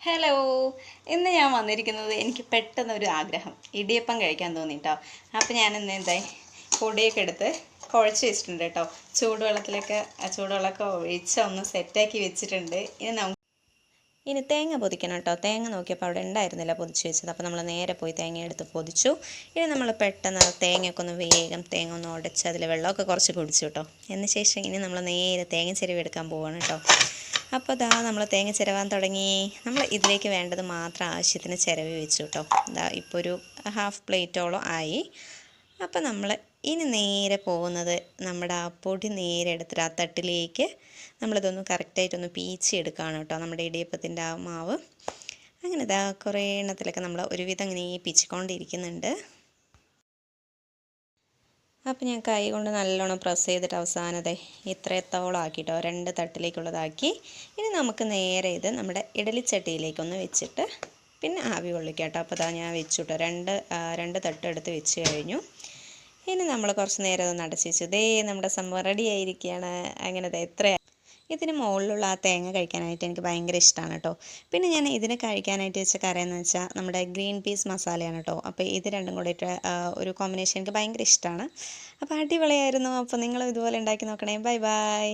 Hello ഇന്ന് ഞാൻ വന്നിരിക്കുന്നത് എനിക്ക് പെട്ടെന്ന് ഒരു ആഗ്രഹം. ഇടിയപ്പം കഴിക്കാൻ തോന്നി കേട്ടോ അപ്പോൾ ഞാൻ ഇന്ന് എന്തായി പൊടിയൊക്കെ എടുത്ത് കുഴച്ച് വെച്ചിട്ടുണ്ട് കേട്ടോ. ചൂടുവെള്ളത്തിലൊക്കെ ചൂടുവെള്ളമൊക്കെ ഒഴിച്ച് ഒന്ന് സെറ്റാക്കി വെച്ചിട്ടുണ്ട്. ഇനി നമുക്ക് ഇനി തേങ്ങ പൊതിക്കണം കേട്ടോ. തേങ്ങ നോക്കിയപ്പോൾ അവിടെ ഉണ്ടായിരുന്നില്ല പൊതിച്ച് വെച്ചത്. അപ്പോൾ നമ്മൾ നേരെ പോയി തേങ്ങ എടുത്ത് പൊതിച്ചു. ഇനി നമ്മൾ പെട്ടെന്ന് തേങ്ങയൊക്കെ ഒന്ന് വേഗം തേങ്ങ ഒന്ന് ഉടച്ച് അതിൽ വെള്ളമൊക്കെ കുറച്ച് കുടിച്ചു കേട്ടോ. എന്ന ശേഷം ഇനി നമ്മൾ നേരെ തേങ്ങ ചെരുവ് എടുക്കാൻ പോവാണ് കേട്ടോ. അപ്പോൾ ഇതാ നമ്മൾ തേങ്ങ ചിരവാൻ തുടങ്ങി. നമ്മൾ ഇതിലേക്ക് വേണ്ടത് മാത്രം ആവശ്യത്തിന് ചിരവി വെച്ചു കേട്ടോ ഇതാ ഇപ്പോൾ ഒരു ഹാഫ് പ്ലേറ്റോളം ആയി. അപ്പോൾ നമ്മൾ ഇനി നേരെ പോകുന്നത് നമ്മുടെ ആ പൊടി നേരെ എടുത്തിട്ട് ആ തട്ടിലേക്ക് നമ്മളിതൊന്ന് കറക്റ്റായിട്ടൊന്ന് പീച്ചി എടുക്കുകയാണ് കേട്ടോ നമ്മുടെ ഇടിയപ്പത്തിന്റെ ആ മാവ്. അങ്ങനെ ഇതാ കുറേ എണ്ണത്തിലൊക്കെ നമ്മൾ ഒരുവിധം അങ്ങനെ പീച്ചിക്കൊണ്ടിരിക്കുന്നുണ്ട് അപ്പോൾ ഞാൻ കൈ കൊണ്ട് നല്ലോണം പ്രസ് ചെയ്തിട്ട് അവസാനത്തെ ഇത്രത്തോളം ആക്കിയിട്ടോ രണ്ട് തട്ടിലേക്കുള്ളതാക്കി. ഇനി നമുക്ക് നേരെ ഇത് നമ്മുടെ ഇഡലിച്ചട്ടിയിലേക്കൊന്ന് വെച്ചിട്ട് പിന്നെ ആവി കൊള്ളിക്കാട്ടോ അപ്പോൾ അതാ ഞാൻ വെച്ചുട്ടോ. രണ്ട് രണ്ട് തട്ട് എടുത്ത് വെച്ച് കഴിഞ്ഞു. ഇനി നമ്മൾ കുറച്ച് നേരം ഒന്ന് അടച്ചു വെച്ചു. ദേ നമ്മുടെ സംഭവം റെഡി ആയിരിക്കുകയാണ് അങ്ങനെ എത്ര ഇതിന് മുകളിലുള്ള ആ തേങ്ങ കഴിക്കാനായിട്ട് എനിക്ക് ഭയങ്കര ഇഷ്ടമാണ് കേട്ടോ. പിന്നെ ഞാൻ ഇതിന് കഴിക്കാനായിട്ട് വെച്ച കറി എന്ന് വെച്ചാൽ നമ്മുടെ ഗ്രീൻ പീസ് മസാലയാണ് കേട്ടോ. അപ്പോൾ ഇത് രണ്ടും കൂടിയിട്ട് ഒരു കോമ്പിനേഷൻ എനിക്ക് ഭയങ്കര ഇഷ്ടമാണ് അപ്പോൾ അടിപൊളിയായിരുന്നു. അപ്പോൾ നിങ്ങൾ ഇതുപോലെ ഉണ്ടാക്കി നോക്കണേ. Bye bye.